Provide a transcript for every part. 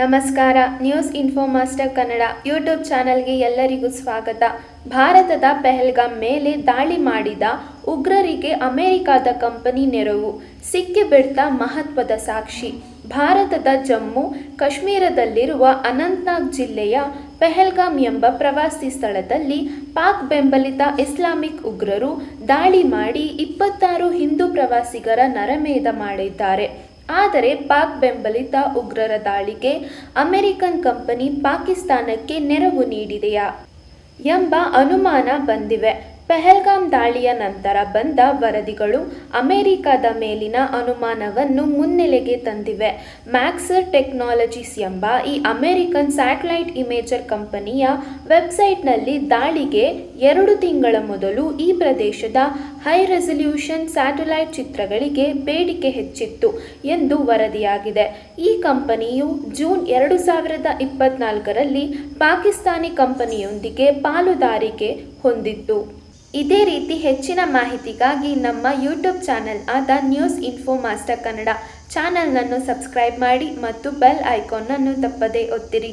ನಮಸ್ಕಾರ news info master Kannada YouTube ಚಾನೆಲ್ಗೆ ಎಲ್ಲರಿಗೂ ಸ್ವಾಗತ. ಭಾರತದ ಪೆಹಲ್ಗಾಮ್ ಮೇಲೆ ದಾಳಿ ಮಾಡಿದ ಉಗ್ರರಿಗೆ ಅಮೆರಿಕದ ಕಂಪನಿ ನೆರವು ಸಿಕ್ಕಿಬಿಡ್ತ ಮಹತ್ವದ ಸಾಕ್ಷಿ. ಭಾರತದ ಜಮ್ಮು, ಕಾಶ್ಮೀರದಲ್ಲಿರುವ ಅನಂತ್ನಾಗ್ ಜಿಲ್ಲೆಯ ಪೆಹಲ್ಗಾಮ್ ಎಂಬ ಪ್ರವಾಸಿ ಸ್ಥಳದಲ್ಲಿ ಪಾಕ್ ಬೆಂಬಲಿತ ಇಸ್ಲಾಮಿಕ್ ಉಗ್ರರು ದಾಳಿ ಮಾಡಿ ಇಪ್ಪತ್ತಾರು ಹಿಂದೂ ಪ್ರವಾಸಿಗರ ನರಮೇಧ ಮಾಡಿದ್ದಾರೆ. ಆದರೆ ಪಾಕ್ ಬೆಂಬಲಿತ ಉಗ್ರರ ದಾಳಿಗೆ ಅಮೆರಿಕನ್ ಕಂಪನಿ ಪಾಕಿಸ್ತಾನಕ್ಕೆ ನೆರವು ನೀಡಿದೆಯಾ ಎಂಬ ಅನುಮಾನ ಬಂದಿವೆ. ಪೆಹಲ್ಗಾಮ್ ದಾಳಿಯ ನಂತರ ಬಂದ ವರದಿಗಳು ಅಮೆರಿಕದ ಮೇಲಿನ ಅನುಮಾನವನ್ನು ಮುನ್ನೆಲೆಗೆ ತಂದಿವೆ. ಮ್ಯಾಕ್ಸರ್ ಟೆಕ್ನಾಲಜೀಸ್ ಎಂಬ ಈ ಅಮೆರಿಕನ್ ಸ್ಯಾಟಲೈಟ್ ಇಮೇಜರ್ ಕಂಪನಿಯ ವೆಬ್ಸೈಟ್ನಲ್ಲಿ ದಾಳಿಗೆ ಎರಡು ತಿಂಗಳ ಮೊದಲು ಈ ಪ್ರದೇಶದ ಹೈ ರೆಸಲ್ಯೂಷನ್ ಸ್ಯಾಟಲೈಟ್ ಚಿತ್ರಗಳಿಗೆ ಬೇಡಿಕೆ ಹೆಚ್ಚಿತ್ತು ಎಂದು ವರದಿಯಾಗಿದೆ. ಈ ಕಂಪನಿಯು ಜೂನ್ ಎರಡು ಸಾವಿರದ ಇಪ್ಪತ್ನಾಲ್ಕರಲ್ಲಿ ಪಾಕಿಸ್ತಾನಿ ಕಂಪನಿಯೊಂದಿಗೆ ಪಾಲುದಾರಿಕೆ ಹೊಂದಿತ್ತು. ಇದೇ ರೀತಿ ಹೆಚ್ಚಿನ ಮಾಹಿತಿಗಾಗಿ ನಮ್ಮ ಯೂಟ್ಯೂಬ್ ಚಾನೆಲ್ ಆದ ನ್ಯೂಸ್ ಇನ್ಫೋ ಮಾಸ್ಟರ್ ಕನ್ನಡ ಚಾನೆಲ್ನನ್ನು ಸಬ್ಸ್ಕ್ರೈಬ್ ಮಾಡಿ ಮತ್ತು ಬೆಲ್ ಐಕಾನ್ನನ್ನು ತಪ್ಪದೇ ಒತ್ತಿರಿ.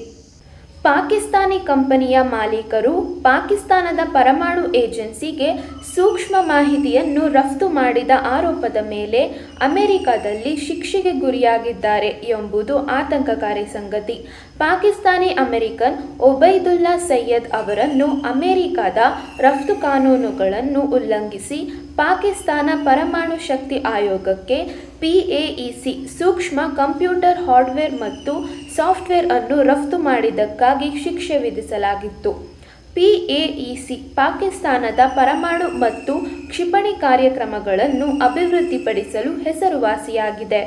ಪಾಕಿಸ್ತಾನಿ ಕಂಪನಿಯ ಮಾಲೀಕರು ಪಾಕಿಸ್ತಾನದ ಪರಮಾಣು ಏಜೆನ್ಸಿಗೆ ಸೂಕ್ಷ್ಮ ಮಾಹಿತಿಯನ್ನು ರಫ್ತು ಮಾಡಿದ ಆರೋಪದ ಮೇಲೆ ಅಮೆರಿಕದಲ್ಲಿ ಶಿಕ್ಷೆಗೆ ಗುರಿಯಾಗಿದ್ದಾರೆ ಎಂಬುದು ಆತಂಕಕಾರಿ ಸಂಗತಿ. ಪಾಕಿಸ್ತಾನಿ ಅಮೆರಿಕನ್ ಒಬೈದುಲ್ಲಾ ಸೈಯದ್ ಅವರನ್ನು ಅಮೆರಿಕದ ರಫ್ತು ಕಾನೂನುಗಳನ್ನು ಉಲ್ಲಂಘಿಸಿ ಪಾಕಿಸ್ತಾನ ಪರಮಾಣು ಶಕ್ತಿ ಆಯೋಗಕ್ಕೆ ಪಿಎಇಸಿ ಸೂಕ್ಷ್ಮ ಕಂಪ್ಯೂಟರ್ ಹಾರ್ಡ್ವೇರ್ ಮತ್ತು ಸಾಫ್ಟ್ವೇರ್ ಅನ್ನು ರಫ್ತು ಮಾಡಿದ್ದಕ್ಕಾಗಿ ಶಿಕ್ಷೆ ವಿಧಿಸಲಾಗಿತ್ತು. ಪಿಎಇಸಿ ಪಾಕಿಸ್ತಾನದ ಪರಮಾಣು ಮತ್ತು ಕ್ಷಿಪಣಿ ಕಾರ್ಯಕ್ರಮಗಳನ್ನು ಅಭಿವೃದ್ಧಿಪಡಿಸಲು ಹೆಸರುವಾಸಿಯಾಗಿದೆ.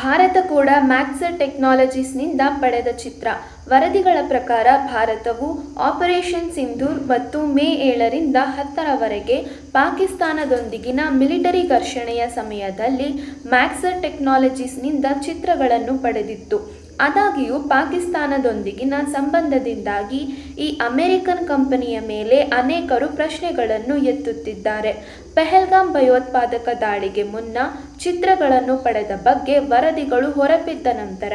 ಭಾರತ ಕೂಡ ಮ್ಯಾಕ್ಸರ್ ಟೆಕ್ನಾಲಜೀಸ್ನಿಂದ ಪಡೆದ ಚಿತ್ರ. ವರದಿಗಳ ಪ್ರಕಾರ ಭಾರತವು ಆಪರೇಷನ್ ಸಿಂಧೂರ್ ಮತ್ತು ಮೇ ಏಳರಿಂದ ಹತ್ತರವರೆಗೆ ಪಾಕಿಸ್ತಾನದೊಂದಿಗಿನ ಮಿಲಿಟರಿ ಘರ್ಷಣೆಯ ಸಮಯದಲ್ಲಿ ಮ್ಯಾಕ್ಸರ್ ಟೆಕ್ನಾಲಜೀಸ್ನಿಂದ ಚಿತ್ರಗಳನ್ನು ಪಡೆದಿತ್ತು. ಆದಾಗ್ಯೂ ಪಾಕಿಸ್ತಾನದೊಂದಿಗಿನ ಸಂಬಂಧದಿಂದಾಗಿ ಈ ಅಮೆರಿಕನ್ ಕಂಪನಿಯ ಮೇಲೆ ಅನೇಕರು ಪ್ರಶ್ನೆಗಳನ್ನು ಎತ್ತುತ್ತಿದ್ದಾರೆ. ಪೆಹಲ್ಗಾಮ್ ಭಯೋತ್ಪಾದಕ ದಾಳಿಗೆ ಮುನ್ನ ಚಿತ್ರಗಳನ್ನು ಪಡೆದ ಬಗ್ಗೆ ವರದಿಗಳು ಹೊರಬಿದ್ದ ನಂತರ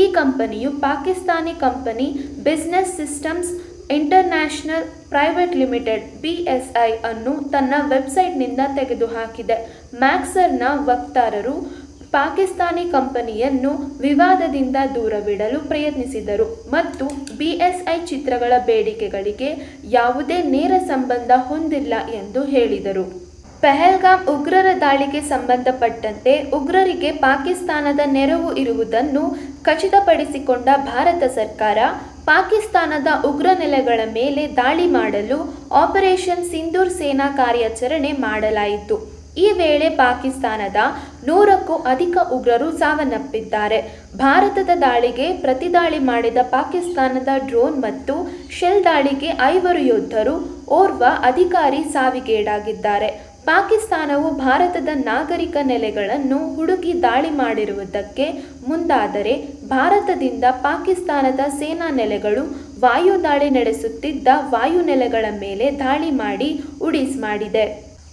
ಈ ಕಂಪನಿಯು Pakistani company business systems international private limited BSI ಅನ್ನು ತನ್ನ ವೆಬ್ಸೈಟ್ನಿಂದ ತೆಗೆದುಹಾಕಿದೆ. ಮ್ಯಾಕ್ಸರ್ನ ವಕ್ತಾರರು ಪಾಕಿಸ್ತಾನಿ ಕಂಪನಿಯನ್ನು ವಿವಾದದಿಂದ ದೂರವಿಡಲು ಪ್ರಯತ್ನಿಸಿದರು ಮತ್ತು ಬಿಎಸ್ಐ ಚಿತ್ರಗಳ ಬೇಡಿಕೆಗಳಿಗೆ ಯಾವುದೇ ನೇರ ಸಂಬಂಧ ಹೊಂದಿಲ್ಲ ಎಂದು ಹೇಳಿದರು. ಪೆಹಲ್ಗಾಮ್ ಉಗ್ರರ ದಾಳಿಗೆ ಸಂಬಂಧಪಟ್ಟಂತೆ ಉಗ್ರರಿಗೆ ಪಾಕಿಸ್ತಾನದ ನೆರವು ಇರುವುದನ್ನು ಖಚಿತಪಡಿಸಿಕೊಂಡ ಭಾರತ ಸರ್ಕಾರ, ಪಾಕಿಸ್ತಾನದ ಉಗ್ರ ನೆಲೆಗಳ ಮೇಲೆ ದಾಳಿ ಮಾಡಲು ಆಪರೇಷನ್ ಸಿಂಧೂರ್ ಸೇನಾ ಕಾರ್ಯಾಚರಣೆ ಮಾಡಲಾಯಿತು. ಈ ವೇಳೆ ಪಾಕಿಸ್ತಾನದ ನೂರಕ್ಕೂ ಅಧಿಕ ಉಗ್ರರು ಸಾವನ್ನಪ್ಪಿದ್ದಾರೆ. ಭಾರತದ ದಾಳಿಗೆ ಪ್ರತಿದಾಳಿ ಮಾಡಿದ ಪಾಕಿಸ್ತಾನದ ಡ್ರೋನ್ ಮತ್ತು ಶೆಲ್ ದಾಳಿಗೆ ಐವರು ಯೋಧರು ಓರ್ವ ಅಧಿಕಾರಿ ಸಾವಿಗೀಡಾಗಿದ್ದಾರೆ. ಪಾಕಿಸ್ತಾನವು ಭಾರತದ ನಾಗರಿಕ ನೆಲೆಗಳನ್ನು ಹುಡುಕಿ ದಾಳಿ ಮಾಡಿರುವುದಕ್ಕೆ ಮುಂದಾದರೆ ಭಾರತದಿಂದ ಪಾಕಿಸ್ತಾನದ ಸೇನಾ ನೆಲೆಗಳು ವಾಯು ದಾಳಿ ನಡೆಸುತ್ತಿದ್ದ ವಾಯುನೆಲೆಗಳ ಮೇಲೆ ದಾಳಿ ಮಾಡಿ ಉಡೀಸ್ ಮಾಡಿದೆ.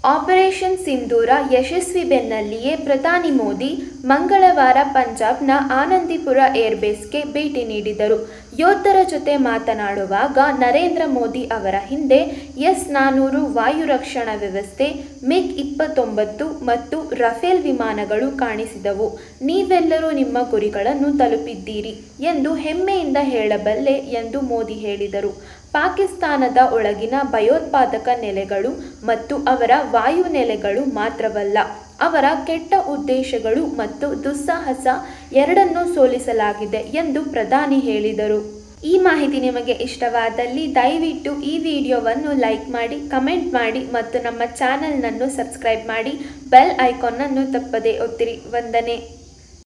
ಆಪರೇಷನ್ ಸಿಂಧೂರ ಯಶಸ್ವಿ ಬೆನ್ನಲ್ಲಿಯೇ ಪ್ರಧಾನಿ ಮೋದಿ ಮಂಗಳವಾರ ಪಂಜಾಬ್ನ ಆನಂದಿಪುರ ಏರ್ಬೇಸ್ಗೆ ಭೇಟಿ ನೀಡಿದರು. ಯೋಧರ ಜೊತೆ ಮಾತನಾಡುವಾಗ ನರೇಂದ್ರ ಮೋದಿ ಅವರ ಹಿಂದೆ ಎಸ್ ನಾನೂರು ವಾಯು ರಕ್ಷಣಾ ವ್ಯವಸ್ಥೆ, ಮಿಗ್ ಇಪ್ಪತ್ತೊಂಬತ್ತು ಮತ್ತು ರಫೇಲ್ ವಿಮಾನಗಳು ಕಾಣಿಸಿದವು. ನೀವೆಲ್ಲರೂ ನಿಮ್ಮ ಗುರಿಗಳನ್ನು ತಲುಪಿದ್ದೀರಿ ಎಂದು ಹೆಮ್ಮೆಯಿಂದ ಹೇಳಬಲ್ಲೆ ಎಂದು ಮೋದಿ ಹೇಳಿದರು. ಪಾಕಿಸ್ತಾನದ ಒಳಗಿನ ಭಯೋತ್ಪಾದಕ ನೆಲೆಗಳು ಮತ್ತು ಅವರ ವಾಯು ನೆಲೆಗಳು ಮಾತ್ರವಲ್ಲ, ಅವರ ಕೆಟ್ಟ ಉದ್ದೇಶಗಳು ಮತ್ತು ದುಸ್ಸಾಹಸ ಎರಡನ್ನೂ ಸೋಲಿಸಲಾಗಿದೆ ಎಂದು ಪ್ರಧಾನಿ ಹೇಳಿದರು. ಈ ಮಾಹಿತಿ ನಿಮಗೆ ಇಷ್ಟವಾದಲ್ಲಿ ದಯವಿಟ್ಟು ಈ ವಿಡಿಯೋವನ್ನು ಲೈಕ್ ಮಾಡಿ, ಕಮೆಂಟ್ ಮಾಡಿ ಮತ್ತು ನಮ್ಮ ಚಾನಲ್ನನ್ನು ಸಬ್ಸ್ಕ್ರೈಬ್ ಮಾಡಿ, ಬೆಲ್ ಐಕಾನ್ನನ್ನು ತಪ್ಪದೇ ಒತ್ತಿರಿ. ವಂದನೆ.